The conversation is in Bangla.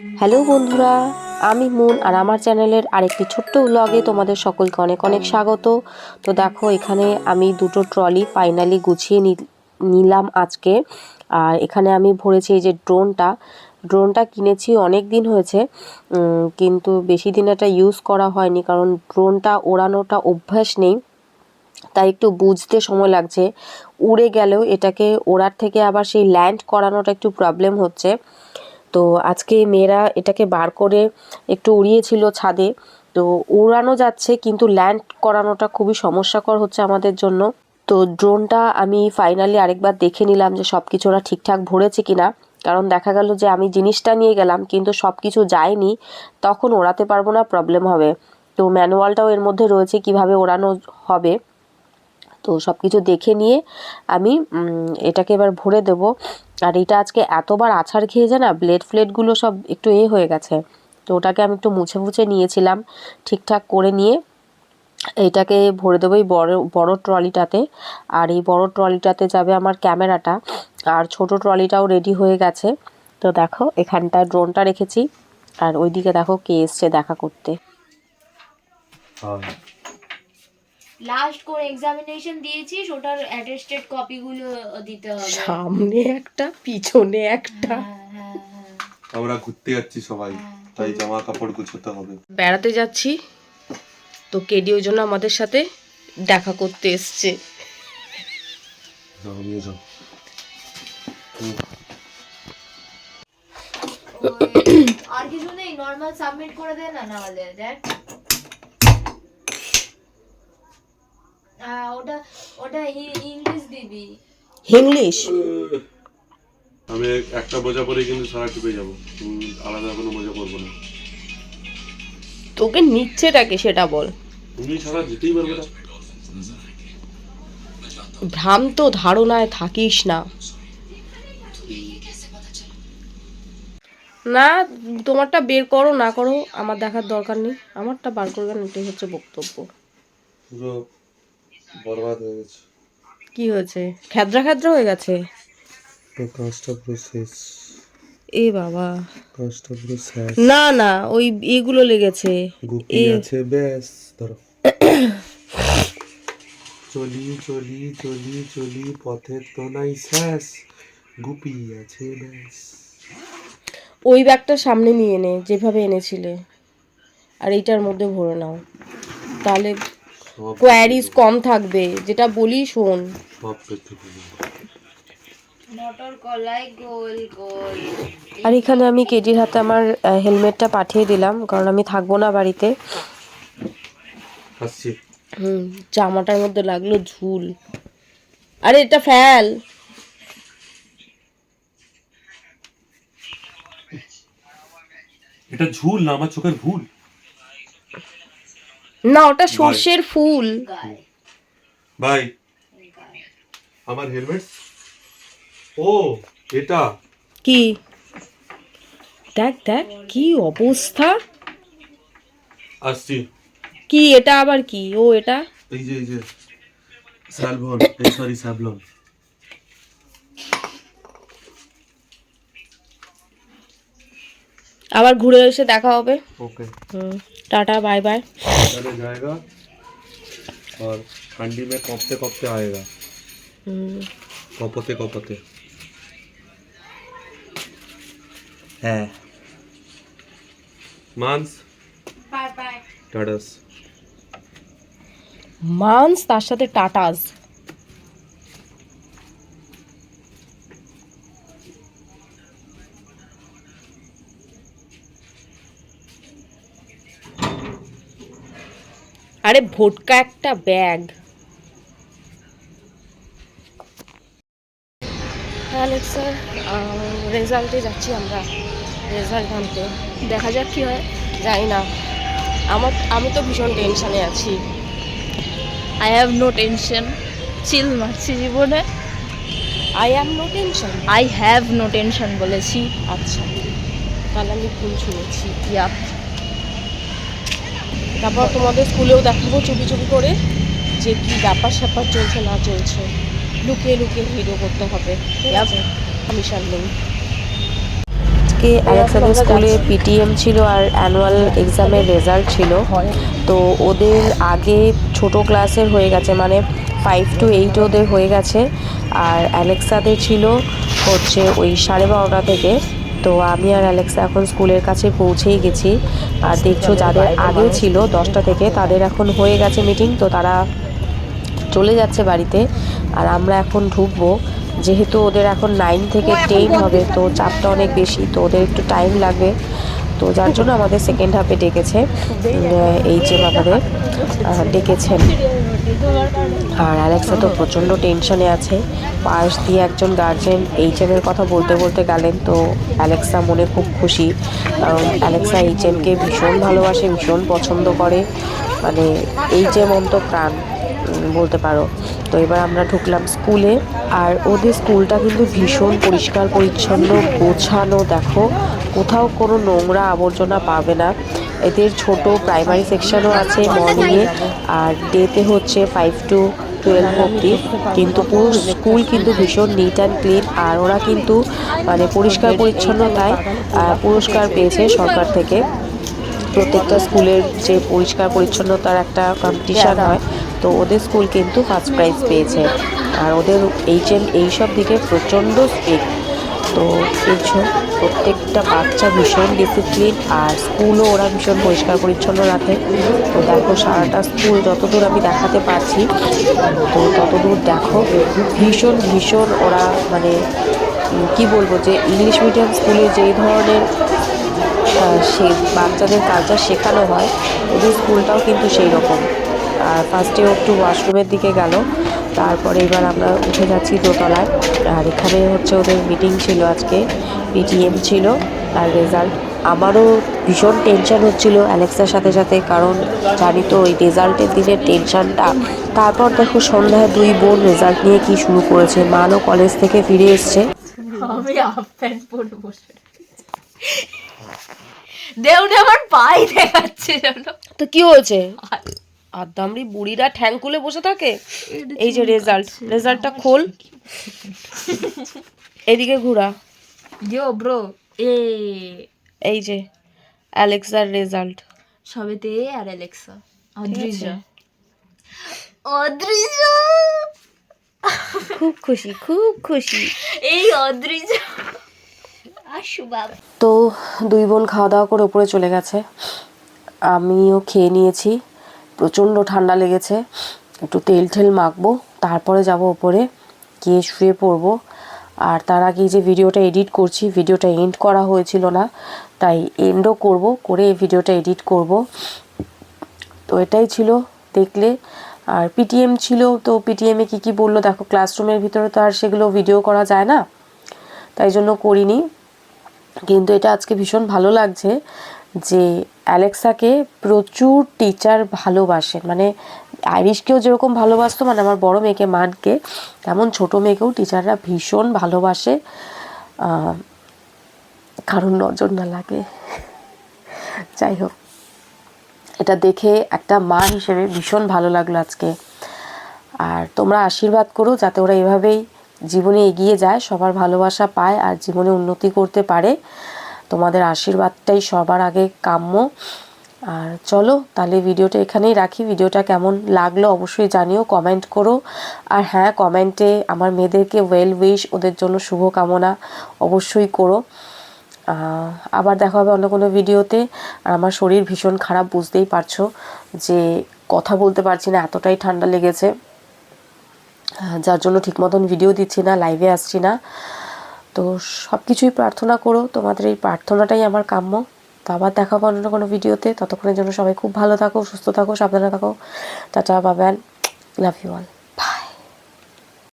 হ্যালো বন্ধুরা, আমি মুন আর আমার চ্যানেলের আরেকটি ছোট্ট ব্লগে তোমাদের সকলকে অনেক অনেক স্বাগত। তো দেখো, এখানে আমি দুটো ট্রলি ফাইনালি গুছিয়ে নিলাম আজকে। আর এখানে আমি ভরেছি এই যে ড্রোনটা। ড্রোনটা কিনেছি অনেক দিন হয়েছে কিন্তু বেশি দিন এটা ইউজ করা হয়নি, কারণ ড্রোনটা ওড়ানোটা অভ্যাস নেই। তাই একটু বুঝতে সময় লাগছে। উড়ে গেলেও এটাকে ওড়ার থেকে আবার সেই ল্যান্ড করানোটা একটু প্রবলেম হচ্ছে। তো আজকে মেয়েরা এটাকে বার করে একটু উড়িয়েছিল ছাদে। তো উড়ানো যাচ্ছে, কিন্তু ল্যান্ড করানোটা খুবই সমস্যাকর হচ্ছে আমাদের জন্য। তো ড্রোনটা আমি ফাইনালি আরেকবার দেখে নিলাম যে সব কিছু ওরা ঠিকঠাক ভরেছে কিনা। কারণ দেখা গেল যে আমি জিনিসটা নিয়ে গেলাম, কিন্তু সব কিছু যায়নি, তখন ওড়াতে পারব না প্রবলেম হবে। তো ম্যানুয়ালটাও এর মধ্যে রয়েছে কীভাবে ওড়ানো হবে। তো সব কিছু দেখে নিয়ে আমি এটাকে এবার ভরে দেব। আর এটা আজকে এতবার আছাড় খেয়েছে না ব্লেড ফ্লেডগুলো সব একটু এ হয়ে গেছে। তো ওটাকে আমি একটু মুছে মুছে নিয়েছিলাম, ঠিকঠাক করে নিয়ে। এইটাকে ভরে দেবো এই বড় বড় ট্রলিটাতে। আর এই বড় ট্রলিটাতে যাবে আমার ক্যামেরাটা। আর ছোট ট্রলিটাও রেডি হয়ে গেছে। তো দেখো, এখানটা ড্রোনটা রেখেছি। আর ওইদিকে দেখো কে এসছে দেখা করতে। লাস্ট কোন এক্সামিনেশন দিয়েছিস ওটার অ্যাটেস্টেড কপিগুলো দিতে হবে। সামনে একটা পিছনে একটা। হ্যাঁ হ্যাঁ হ্যাঁ। আমরা ঘুরতে যাচ্ছি সবাই তাই জামা কাপড় গুছোতে হবে। বেড়াতে যাচ্ছি তো কেডি ওই জন্য আমাদের সাথে দেখা করতে এসছে। আর কিছু নেই নর্মাল সাবমিট করে দে না নাহলে দেখ। ওটা ওটা ইংলিশ দিবি। ইংলিশ আমি একটা বোঝা পরে কিন্তু সারা টিপে যাব। আলাদা কোনো মজা করব না। তোকে নিচ্ছেটাকে সেটা বল। তুমি ছাড়া যেতেই পারবে না। ভ্রান্ত ধারণায় থাকিস না। না তোমারটা বের করো না করো আমার দেখার দরকার নেই। আমারটা বার করবে না এটাই হচ্ছে বক্তব্য। বরবাদ হয়ে গেছে। কি হয়েছে? খেদ্রা খেদ্রা হয়ে গেছে? তো কাজটা পুরো শেষ এ বাবা। কাজটা পুরো শেষ না না ওই এগুলো লেগেছে। গুপি আছে ব্যাস ধরো। চলি চলি চলি চলি পথে তো নাই শেষ গুপি আছে ব্যাস। ওই ব্যাগটা সামনে নিয়ে নে যেভাবে এনেছিলে। আর এইটার মধ্যে ভরে নাও। তাহলে কোয়ারিজ কম থাকবে যেটা বলি শোন। সব পেতে হবে মটর কলাই গোল গোল। আর এখানে আমি কেজির হাতে আমার হেলমেটটা পাঠিয়ে দিলাম কারণ আমি থাকব না বাড়িতে। হুম জামাটার মধ্যে লাগল ঝুল। আরে এটা ফ্যাল এটা ঝুল না আমার চোখের ভুল। না ওটা সর্ষের ফুল। ভাই আমার হেলমেট? ও এটা। কি? দেখ দেখ কি অবস্থা। আসছি। কি এটা আবার কি? ও এটা? এই যে এই যে স্যালভন সরি স্যাভলন। আবার ঘুরে এসে দেখা হবে okay hmm tata bye by चले जाएगा और ठंडी में कपते कपते आएगा হুম कपते कपते है मांस বাই বাই टाडस মান্স তার সাথে টাটাস আরে ভোটকা একটা ব্যাগ। স্যার। রেজাল্টে যাচ্ছি আমরা। রেজাল্ট আনতে দেখা যাক কি হয়। জানি না। আমার আমি তো ভীষণ টেনশনে আছি। I have no tension chill মারছি জীবনে। I am no tension I have no tension বলেছি। আচ্ছা। তাহলে আমি ভুল শুনেছি। ইয়াপ তারপর তোমাদের স্কুলেও দেখাবো চুপি চুপি করে যে কি ব্যাপার স্যাপার চলছে না চলছে। লুকিয়ে লুকিয়ে ভিডিও করতে হবে। পারমিশন নেই আজকে অ্যালেক্সাদের স্কুলে পিটিএম ছিল আর অ্যানুয়াল এক্সামের রেজাল্ট ছিল। তো ওদের আগে ছোট ক্লাসের হয়ে গেছে মানে ফাইভ টু এইট ওদের হয়ে গেছে। আর অ্যালেক্সাদের ছিল হচ্ছে ওই সাড়ে বারোটা থেকে। তো আমি আর অ্যালেক্সা এখন স্কুলের কাছে পৌঁছেই গেছি। আর দেখছ যাদের আগে ছিল দশটা থেকে তাদের এখন হয়ে গেছে মিটিং তো তারা চলে যাচ্ছে বাড়িতে। আর আমরা এখন ঢুকবো। যেহেতু ওদের এখন নাইন থেকে টেন হবে তো চাপটা অনেক বেশি তো ওদের একটু টাইম লাগবে। তো যার জন্য আমাদের সেকেন্ড হাফে ডেকেছে এইচ এম আমাদের ডেকেছেন। আর অ্যালেক্সা তো প্রচণ্ড টেনশনে আছে। পাশ দিয়ে একজন গার্জেন এইচ এমের কথা বলতে বলতে গেলেন, তো অ্যালেক্সা মনে খুব খুশি। কারণ অ্যালেক্সা এইচ এমকে ভীষণ ভালোবাসে, ভীষণ পছন্দ করে। মানে এইচ এম অন্ত প্রাণ বলতে পারো। তো এবার আমরা ঢুকলাম স্কুলে, আর ওদের স্কুলটা কিন্তু ভীষণ পরিষ্কার, পরিচ্ছন্ন, গোছানো। দেখো, কোথাও কোনো নোংরা আবর্জনা পাবে না। এদের ছোট প্রাইমারি সেকশনও আছে মর্নিংয়ে আর ডেতে হচ্ছে ফাইভ টু টুয়েলভ অব্দি কিন্তু পুরো স্কুল কিন্তু ভীষণ নিট অ্যান্ড ক্লিন আর ওরা কিন্তু মানে পরিষ্কার পরিচ্ছন্নতায় পুরস্কার পেয়েছে সরকার থেকে। প্রত্যেকটা স্কুলের যে পরিষ্কার পরিচ্ছন্নতার একটা কম্পিটিশান হয়, তো ওদের স্কুল কিন্তু ফার্স্ট প্রাইজ পেয়েছে। আর ওদের এইচ এম এইসব দিকে প্রচণ্ড স্ট্রিক্ট তো দেখছ প্রত্যেকটা বাচ্চা ভীষণ ডিসিপ্লিন আর স্কুলও ওরা ভীষণ পরিষ্কার পরিচ্ছন্ন রাখে। তো দেখো সারাটা স্কুল যতদূর আমি দেখাতে পারছি, তো ততদূর দেখো ভীষণ ভীষণ ওরা মানে কি বলব যে ইংলিশ মিডিয়াম স্কুলে যেই ধরনের সে বাচ্চাদের কালচার শেখানো হয়, ওদের স্কুলটাও কিন্তু সেই রকম আর ফার্স্টে একটু ওয়াশরুমের দিকে গেল তারপরে এবার আমরা উঠে যাচ্ছি দোতলায়। আর এখানে হচ্ছে ওদের মিটিং ছিল আজকে পিটিএম ছিল আর রেজাল্ট আমারও ভীষণ টেনশন হচ্ছিল অ্যালেক্সার সাথে সাথে কারণ জানি তো ওই রেজাল্টের দিনের টেনশনটা তারপর দেখো সন্ধ্যায় দুই বোন রেজাল্ট নিয়ে কি শুরু করেছে মানও কলেজ থেকে ফিরে এসছে। আমি হাফ প্যান্ট পরে বসে দেউনে আমার পাই দেখাচ্ছে জানো তো কি হয়েছে? আর দামড়ি বুড়িরা ঠ্যাং খুলে বসে থাকে? এই যে রেজাল্ট রেজাল্টটা খোল। এদিকে ঘোরা। ইয়ো ব্রো এ। এই যে অ্যালেক্সার রেজাল্ট সবেতে আর অ্যালেক্সা অদ্রিজা। অদ্রিজা। খুব খুশি খুব খুশি। এই অদ্রিজা। তো দুই বোন খাওয়া দাওয়া করে উপরে চলে গেছে। আমিও খেয়ে নিয়েছি। প্রচণ্ড ঠান্ডা লেগেছে। একটু তেল ঠেল মাখবো, তারপরে যাব উপরে গিয়ে শুয়ে পড়ব। আর তার আগে যে ভিডিওটা এডিট করছি, ভিডিওটা এন্ড করা হয়েছিল না, তাই এন্ডও করব, করে এই ভিডিওটা এডিট করব। তো এটাই ছিল দেখলে। আর পিটিএম ছিল, তো পিটিএমে কী কী বলল? দেখো ক্লাসরুমের ভিতরে তো আর সেগুলো ভিডিও করা যায় না, তাই জন্য করিনি। কিন্তু এটা আজকে ভীষণ ভালো লাগছে। যে অ্যালেক্সাকে প্রচুর টিচার ভালোবাসেন। মানে আইরিশকেও যেরকম ভালোবাসতো মানে আমার বড় মেয়েকে, মানকে, তেমন ছোট মেয়েকেও টিচাররা ভীষণ ভালোবাসে। কারণ নজর না লাগে। যাই হোক, এটা দেখে একটা মা হিসেবে ভীষণ ভালো লাগল আজকে। আর তোমরা আশীর্বাদ করো যাতে ওরা এভাবেই জীবনে এগিয়ে যায়, সবার ভালোবাসা পায় আর জীবনে উন্নতি করতে পারে। তোমাদের আশীর্বাদটাই সবার আগে কাম্য। আর চলো, তাহলে ভিডিওটা এখানেই রাখি। ভিডিওটা কেমন লাগল অবশ্যই জানিও কমেন্ট করো। আর হ্যাঁ কমেন্টে আমার মেয়েদেরকে ওয়েল উইশ ওদের জন্য শুভকামনা অবশ্যই করো। আবার দেখা হবে অন্য কোনো ভিডিওতে। আর আমার শরীর ভীষণ খারাপ, বুঝতেই পারছ যে কথা বলতে পারছি না, এতটাই ঠান্ডা লেগেছে। যার জন্য ঠিক মতন ভিডিও দিচ্ছি না লাইভে আসছি না। তো সব কিছুই প্রার্থনা করো, তোমাদের এই প্রার্থনাটাই আমার কাম্য। তো আবার দেখা অন্য কোনো ভিডিওতে। ততক্ষণের জন্য সবাই খুব ভালো থাকো, সুস্থ থাকো, সাবধানে থাকো। টাটা বাবেন লাভ ইউ অল